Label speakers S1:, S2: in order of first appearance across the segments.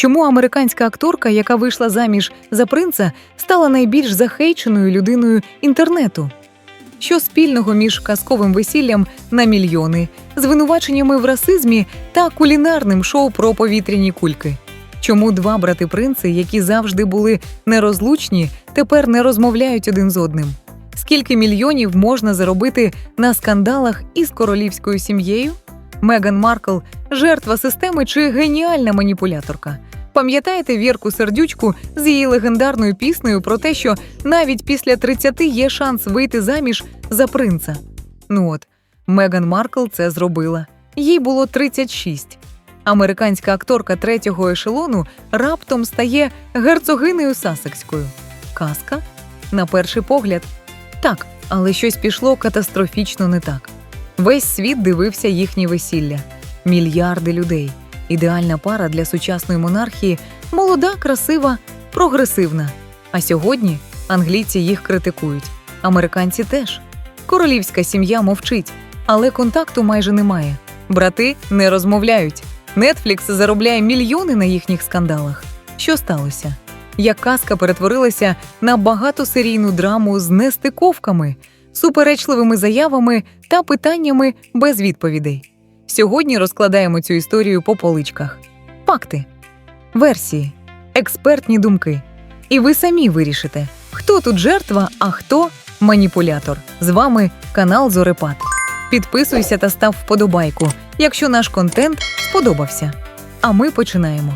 S1: Чому американська акторка, яка вийшла заміж за принца, стала найбільш захейченою людиною інтернету? Що спільного між казковим весіллям на мільйони, звинуваченнями в расизмі та кулінарним шоу про повітряні кульки? Чому два брати принци, які завжди були нерозлучні, тепер не розмовляють один з одним? Скільки мільйонів можна заробити на скандалах із королівською сім'єю? Меган Маркл жертва системи чи геніальна маніпуляторка? Пам'ятаєте Вірку сердючку з її легендарною піснею про те, що навіть після 30 є шанс вийти заміж за принца? Ну от, Меган Маркл це зробила. Їй було 36. Американська акторка третього ешелону раптом стає герцогинею Сасекською. Казка? На перший погляд, так, але щось пішло катастрофічно не так. Весь світ дивився їхнє весілля, мільярди людей. Ідеальна пара для сучасної монархії, молода, красива, прогресивна. А сьогодні англійці їх критикують, американці теж. Королівська сім'я мовчить, але контакту майже немає. Брати не розмовляють. Нетфлікс заробляє мільйони на їхніх скандалах. Що сталося? Як казка перетворилася на багатосерійну драму з нестиковками, суперечливими заявами та питаннями без відповідей. Сьогодні розкладаємо цю історію по поличках. Факти, версії, експертні думки. І ви самі вирішите, хто тут жертва, а хто маніпулятор. З вами канал Зорепад. Підписуйся та став вподобайку, якщо наш контент сподобався. А ми починаємо.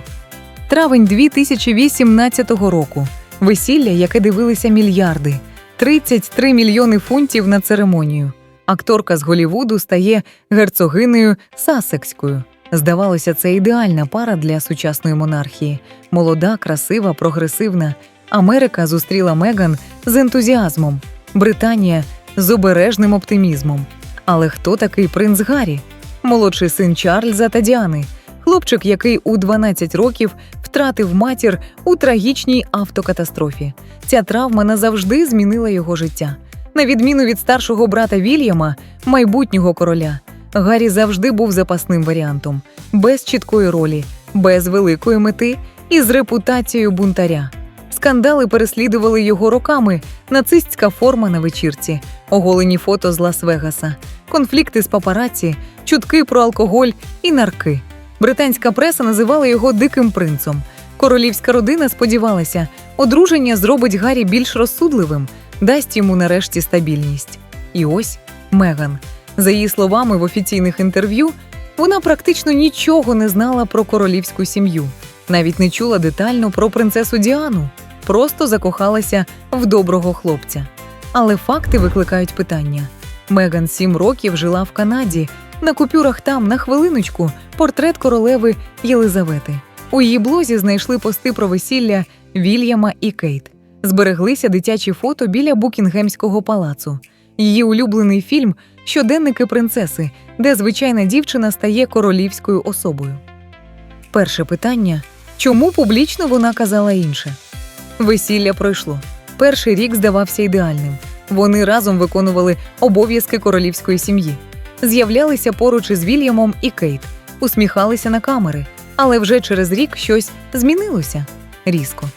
S1: Травень 2018 року. Весілля, яке дивилися мільярди, 33 мільйони фунтів на церемонію. Акторка з Голівуду стає герцогинею Сасекською. Здавалося, це ідеальна пара для сучасної монархії. Молода, красива, прогресивна. Америка зустріла Меган з ентузіазмом, Британія з обережним оптимізмом. Але хто такий принц Гаррі? Молодший син Чарльза та Діани, хлопчик, який у 12 років втратив матір у трагічній автокатастрофі. Ця травма назавжди змінила його життя. На відміну від старшого брата Вільяма, майбутнього короля, Гаррі завжди був запасним варіантом, без чіткої ролі, без великої мети і з репутацією бунтаря. Скандали переслідували його роками, нацистська форма на вечірці, оголені фото з Лас-Вегаса, конфлікти з папараці, чутки про алкоголь і нарки. Британська преса називала його диким принцом. Королівська родина сподівалася, одруження зробить Гаррі більш розсудливим, дасть йому нарешті стабільність. І ось Меган. За її словами в офіційних інтерв'ю, вона практично нічого не знала про королівську сім'ю, навіть не чула детально про принцесу Діану, просто закохалася в доброго хлопця. Але факти викликають питання. Меган сім років жила в Канаді. На купюрах там, на хвилиночку, портрет королеви Єлизавети. У її блозі знайшли пости про весілля Вільяма і Кейт. Збереглися дитячі фото біля Букінгемського палацу. Її улюблений фільм Щоденники принцеси, де звичайна дівчина стає королівською особою. Перше питання чому публічно вона казала інше? Весілля пройшло. Перший рік здавався ідеальним. Вони разом виконували обов'язки королівської сім'ї, з'являлися поруч із Вільямом і Кейт, усміхалися на камери, але вже через рік щось змінилося різко.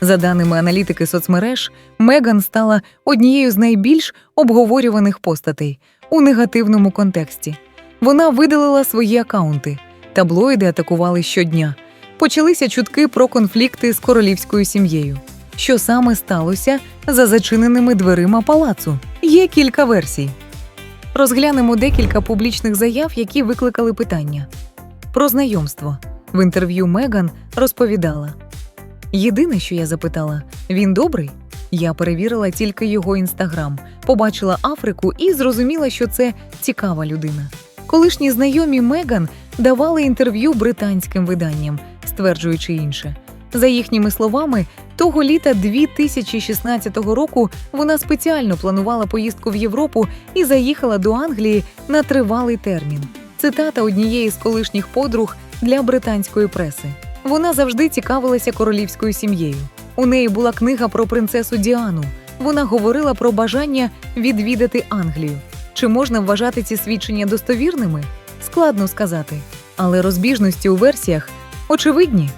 S1: За даними аналітики соцмереж, Меган стала однією з найбільш обговорюваних постатей у негативному контексті. Вона видалила свої акаунти, таблоїди атакували щодня. Почалися чутки про конфлікти з королівською сім'єю. Що саме сталося за зачиненими дверима палацу? Є кілька версій. Розглянемо декілька публічних заяв, які викликали питання. Про знайомство в інтерв'ю Меган розповідала. Єдине, що я запитала, він добрий? Я перевірила тільки його інстаграм, побачила Африку і зрозуміла, що це цікава людина. Колишні знайомі Меган давали інтерв'ю британським виданням, стверджуючи інше. За їхніми словами, того літа 2016 року вона спеціально планувала поїздку в Європу і заїхала до Англії на тривалий термін. Цитата однієї з колишніх подруг для британської преси. Вона завжди цікавилася королівською сім'єю. У неї була книга про принцесу Діану. Вона говорила про бажання відвідати Англію. Чи можна вважати ці свідчення достовірними? Складно сказати. Але розбіжності у версіях очевидні.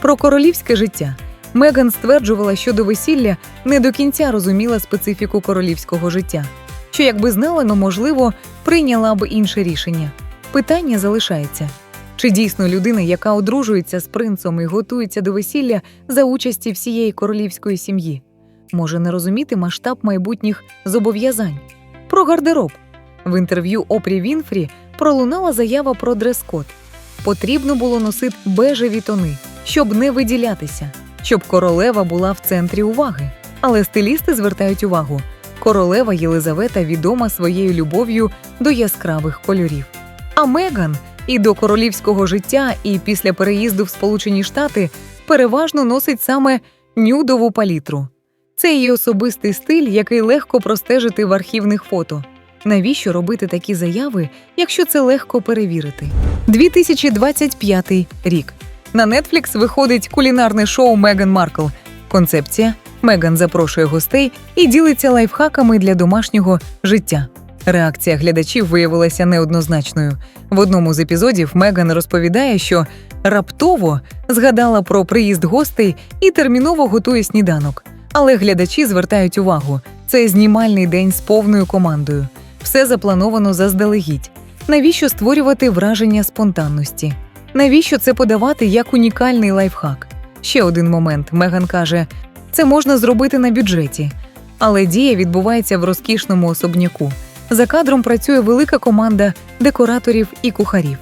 S1: Про королівське життя Меган стверджувала, що до весілля не до кінця розуміла специфіку королівського життя, що, якби знала, ну можливо, прийняла б інше рішення. Питання залишається: чи дійсно людина, яка одружується з принцем і готується до весілля за участі всієї королівської сім'ї, може не розуміти масштаб майбутніх зобов'язань? Про гардероб в інтерв'ю Опрі Вінфрі пролунала заява про дрес-код. Потрібно було носити бежеві тони, щоб не виділятися, щоб королева була в центрі уваги. Але стилісти звертають увагу: королева Єлизавета відома своєю любов'ю до яскравих кольорів. А Меган і до королівського життя, і після переїзду в Сполучені Штати переважно носить саме нюдову палітру. Це її особистий стиль, який легко простежити в архівних фото. Навіщо робити такі заяви, якщо це легко перевірити? 2025 рік. На Netflix виходить кулінарне шоу Меган Маркл. Концепція Меган запрошує гостей і ділиться лайфхаками для домашнього життя. Реакція глядачів виявилася неоднозначною. В одному з епізодів Меган розповідає, що раптово згадала про приїзд гостей і терміново готує сніданок. Але глядачі звертають увагу: це знімальний день з повною командою. Все заплановано заздалегідь. Навіщо створювати враження спонтанності? Навіщо це подавати як унікальний лайфхак? Ще один момент. Меган каже: це можна зробити на бюджеті, але дія відбувається в розкішному особняку. За кадром працює велика команда декораторів і кухарів.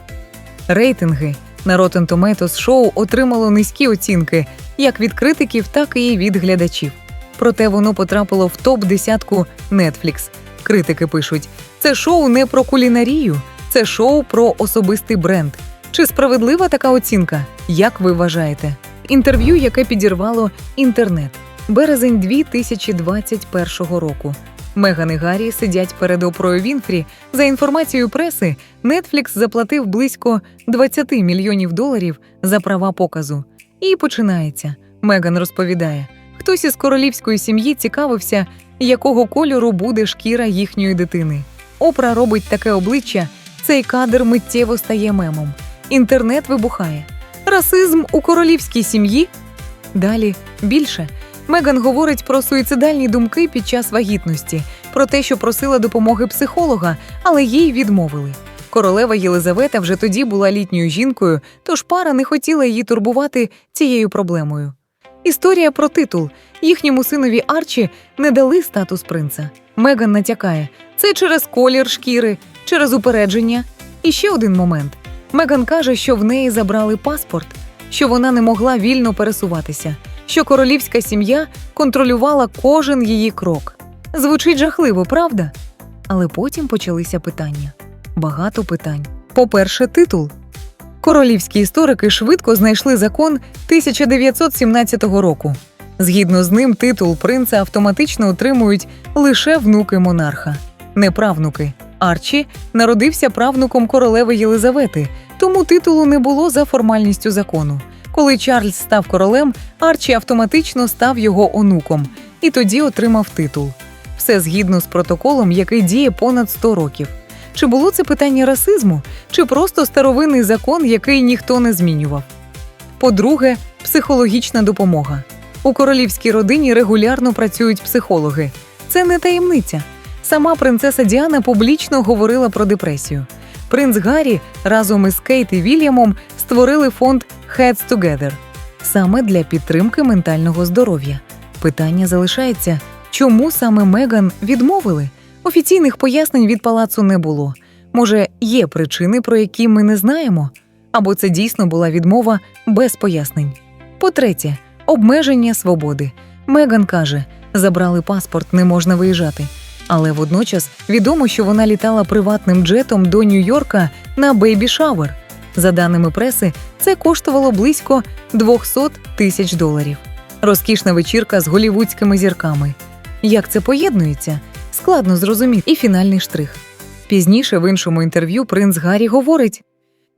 S1: Рейтинги на Rotten Tomatoes шоу отримало низькі оцінки як від критиків, так і від глядачів. Проте воно потрапило в топ десятку Netflix. Критики пишуть: це шоу не про кулінарію, це шоу про особистий бренд. Чи справедлива така оцінка? Як ви вважаєте? Інтерв'ю, яке підірвало інтернет. Березень 2021 року. Меган і Гаррі сидять перед Опрою Вінфрі. За інформацією преси, Netflix заплатив близько 20 мільйонів доларів за права показу. І починається. Меган розповідає: хтось із королівської сім'ї цікавився, якого кольору буде шкіра їхньої дитини. Опра робить таке обличчя, цей кадр миттєво стає мемом. Інтернет вибухає. Расизм у королівській сім'ї. Далі більше. Меган говорить про суїцидальні думки під час вагітності, про те, що просила допомоги психолога, але їй відмовили. Королева Єлизавета вже тоді була літньою жінкою, тож пара не хотіла її турбувати цією проблемою. Історія про титул їхньому синові Арчі не дали статус принца. Меган натякає це через колір шкіри, через упередження. І ще один момент: Меган каже, що в неї забрали паспорт, що вона не могла вільно пересуватися, що королівська сім'я контролювала кожен її крок. Звучить жахливо, правда? Але потім почалися питання. Багато питань. По-перше, титул. Королівські історики швидко знайшли закон 1917 року. Згідно з ним, титул принца автоматично отримують лише внуки монарха, не правнуки. Арчі народився правнуком королеви Єлизавети, тому титулу не було за формальністю закону. Коли Чарльз став королем, Арчі автоматично став його онуком і тоді отримав титул. Все згідно з протоколом, який діє понад 100 років. Чи було це питання расизму, чи просто старовинний закон, який ніхто не змінював? По-друге, психологічна допомога. У королівській родині регулярно працюють психологи. Це не таємниця. Сама принцеса Діана публічно говорила про депресію. Принц Гаррі разом із Кейт і Вільямом створили фонд Heads Together саме для підтримки ментального здоров'я. Питання залишається, чому саме Меган відмовили? Офіційних пояснень від палацу не було. Може, є причини, про які ми не знаємо, або це дійсно була відмова без пояснень. По-третє, обмеження свободи. Меган каже, забрали паспорт, не можна виїжджати. Але водночас відомо, що вона літала приватним джетом до Нью-Йорка на бейбі шауер. За даними преси, це коштувало близько 200 тисяч доларів. Розкішна вечірка з голівудськими зірками. Як це поєднується? Складно зрозуміти. І фінальний штрих. Пізніше в іншому інтерв'ю принц Гаррі говорить: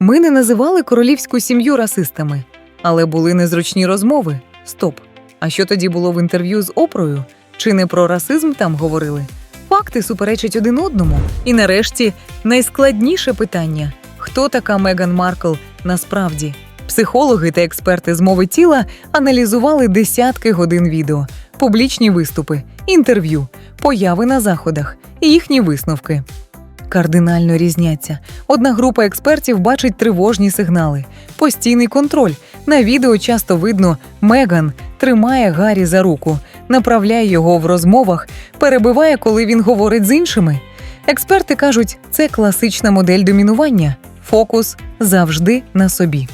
S1: ми не називали королівську сім'ю расистами, але були незручні розмови. Стоп. А що тоді було в інтерв'ю з Опрою? Чи не про расизм там говорили? Факти суперечать один одному. І нарешті найскладніше питання: хто така Меган Маркл насправді? Психологи та експерти з мови тіла аналізували десятки годин відео, публічні виступи, інтерв'ю, появи на заходах і їхні висновки. Кардинально різняться. Одна група експертів бачить тривожні сигнали, постійний контроль. На відео часто видно, Меган тримає Гаррі за руку, направляє його в розмовах, перебиває, коли він говорить з іншими. Експерти кажуть, це класична модель домінування. Фокус завжди на собі.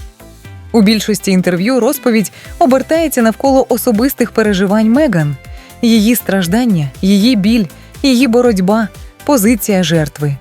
S1: У більшості інтерв'ю розповідь обертається навколо особистих переживань Меган, її страждання, її біль, її боротьба, позиція жертви.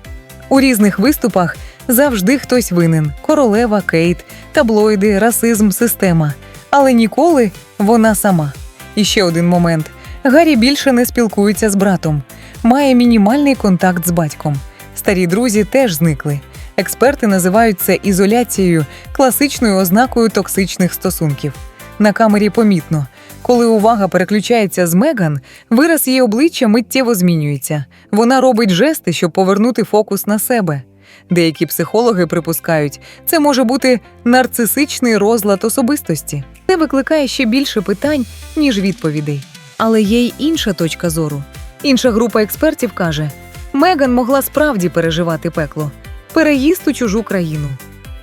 S1: У різних виступах завжди хтось винен: королева, Кейт, таблоїди, расизм, система. Але ніколи вона сама. І ще один момент: Гаррі більше не спілкується з братом, має мінімальний контакт з батьком. Старі друзі теж зникли. Експерти називають це ізоляцією, класичною ознакою токсичних стосунків. На камері помітно, коли увага переключається з Меган, вираз її обличчя миттєво змінюється. Вона робить жести, щоб повернути фокус на себе. Деякі психологи припускають, це може бути нарцисичний розлад особистості. Це викликає ще більше питань, ніж відповідей. Але є й інша точка зору. Інша група експертів каже: Меган могла справді переживати пекло, переїзд у чужу країну,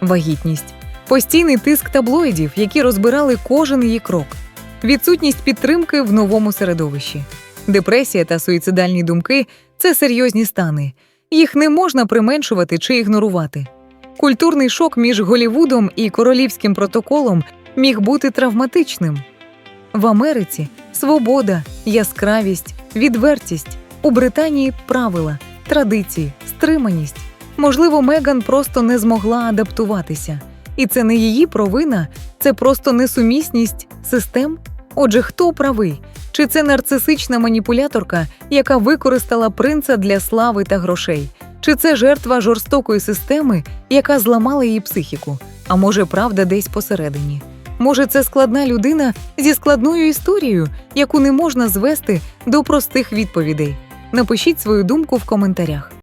S1: вагітність, постійний тиск таблоїдів, які розбирали кожен її крок, відсутність підтримки в новому середовищі. Депресія та суїцидальні думки це серйозні стани. Їх не можна применшувати чи ігнорувати. Культурний шок між Голівудом і королівським протоколом міг бути травматичним. В Америці свобода, яскравість, відвертість. У Британії правила, традиції, стриманість. Можливо, Меган просто не змогла адаптуватися. І це не її провина, це просто несумісність систем. Отже, хто правий? Чи це нарцисична маніпуляторка, яка використала принца для слави та грошей? Чи це жертва жорстокої системи, яка зламала її психіку? А може, правда десь посередині? Може, це складна людина зі складною історією, яку не можна звести до простих відповідей? Напишіть свою думку в коментарях.